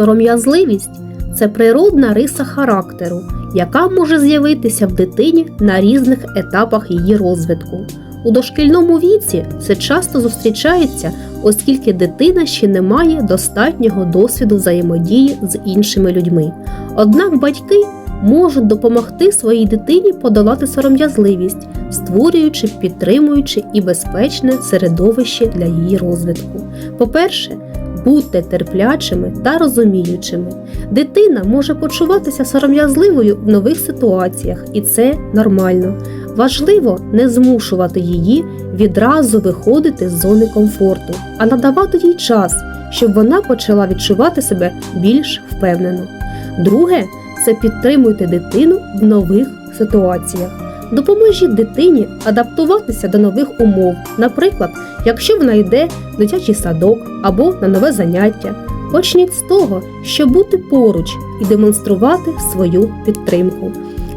Сором'язливість це природна риса характеру, яка може з'явитися в дитині на різних етапах її розвитку. У дошкільному віці це часто зустрічається, оскільки дитина ще не має достатнього досвіду взаємодії з іншими людьми. Однак батьки можуть допомогти своїй дитині подолати сором'язливість, створюючи, підтримуючи і безпечне середовище для її розвитку. По-перше, будьте терплячими та розуміючими. Дитина може почуватися сором'язливою в нових ситуаціях, і це нормально. Важливо не змушувати її відразу виходити з зони комфорту, а надавати їй час, щоб вона почала відчувати себе більш впевнено. Друге, це підтримуйте дитину в нових ситуаціях. Допоможіть дитині адаптуватися до нових умов, наприклад, якщо вона йде в дитячий садок або на нове заняття. Почніть з того, щоб бути поруч і демонструвати свою підтримку.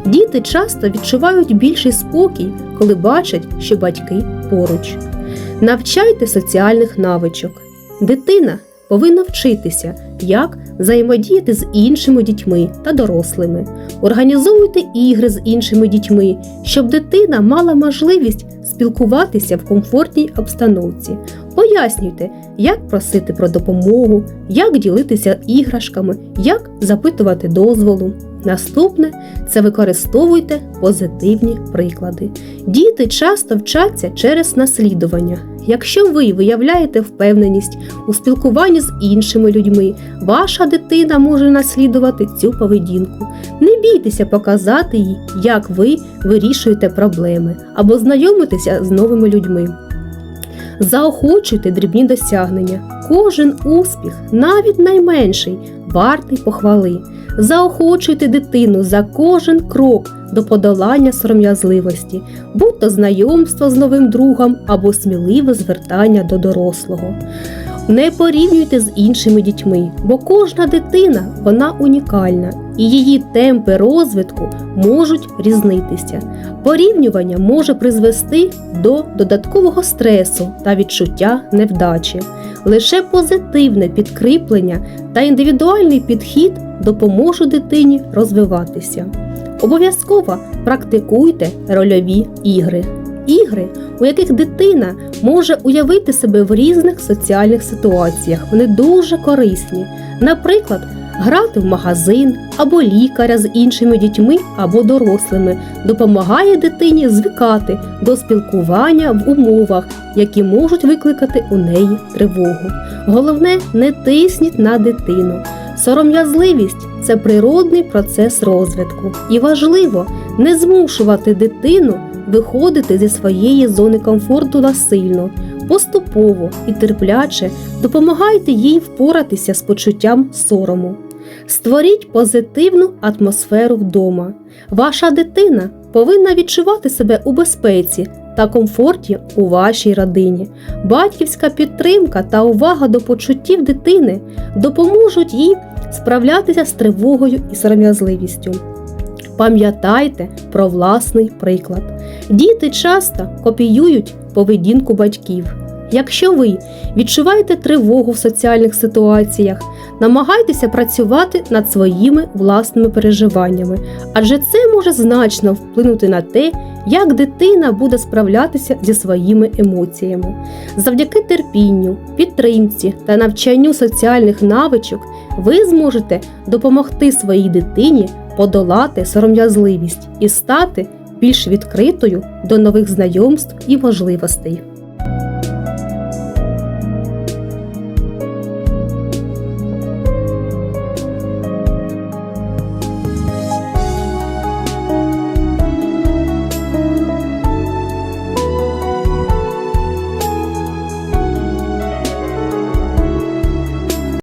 Діти часто відчувають більший спокій, коли бачать, що батьки поруч. Навчайте соціальних навичок. Дитина повинна вчитися, як взаємодіяти з іншими дітьми та дорослими. Організовуйте ігри з іншими дітьми, щоб дитина мала можливість спілкуватися в комфортній обстановці. Пояснюйте, як просити про допомогу, як ділитися іграшками, як запитувати дозволу. Наступне це використовуйте позитивні приклади. Діти часто вчаться через наслідування. Якщо ви виявляєте впевненість у спілкуванні з іншими людьми, ваша дитина може наслідувати цю поведінку. Не бійтеся показати їй, як ви вирішуєте проблеми або знайомитеся з новими людьми. Заохочуйте дрібні досягнення. Кожен успіх, навіть найменший, вартий похвали. Заохочуйте дитину за кожен крок до подолання сором'язливості, будь то знайомство з новим другом або сміливе звертання до дорослого. Не порівнюйте з іншими дітьми, бо кожна дитина вона унікальна, і її темпи розвитку можуть різнитися. Порівнювання може призвести до додаткового стресу та відчуття невдачі. Лише позитивне підкріплення та індивідуальний підхід допоможуть дитині розвиватися. Обов'язково практикуйте рольові ігри. Ігри, у яких дитина може уявити себе в різних соціальних ситуаціях. Вони дуже корисні. Наприклад, грати в магазин або лікаря з іншими дітьми або дорослими допомагає дитині звикати до спілкування в умовах, які можуть викликати у неї тривогу. Головне, не тисніть на дитину. Сором'язливість це природний процес розвитку, і важливо не змушувати дитину виходити зі своєї зони комфорту насильно, поступово і терпляче допомагайте їй впоратися з почуттям сорому. Створіть позитивну атмосферу вдома. Ваша дитина повинна відчувати себе у безпеці та комфорті у вашій родині. Батьківська підтримка та увага до почуттів дитини допоможуть їй справлятися з тривогою і сором'язливістю. Пам'ятайте про власний приклад. Діти часто копіюють поведінку батьків. Якщо ви відчуваєте тривогу в соціальних ситуаціях, намагайтеся працювати над своїми власними переживаннями, адже це може значно вплинути на те, як дитина буде справлятися зі своїми емоціями. Завдяки терпінню, підтримці та навчанню соціальних навичок ви зможете допомогти своїй дитині подолати сором'язливість і стати більш відкритою до нових знайомств і можливостей.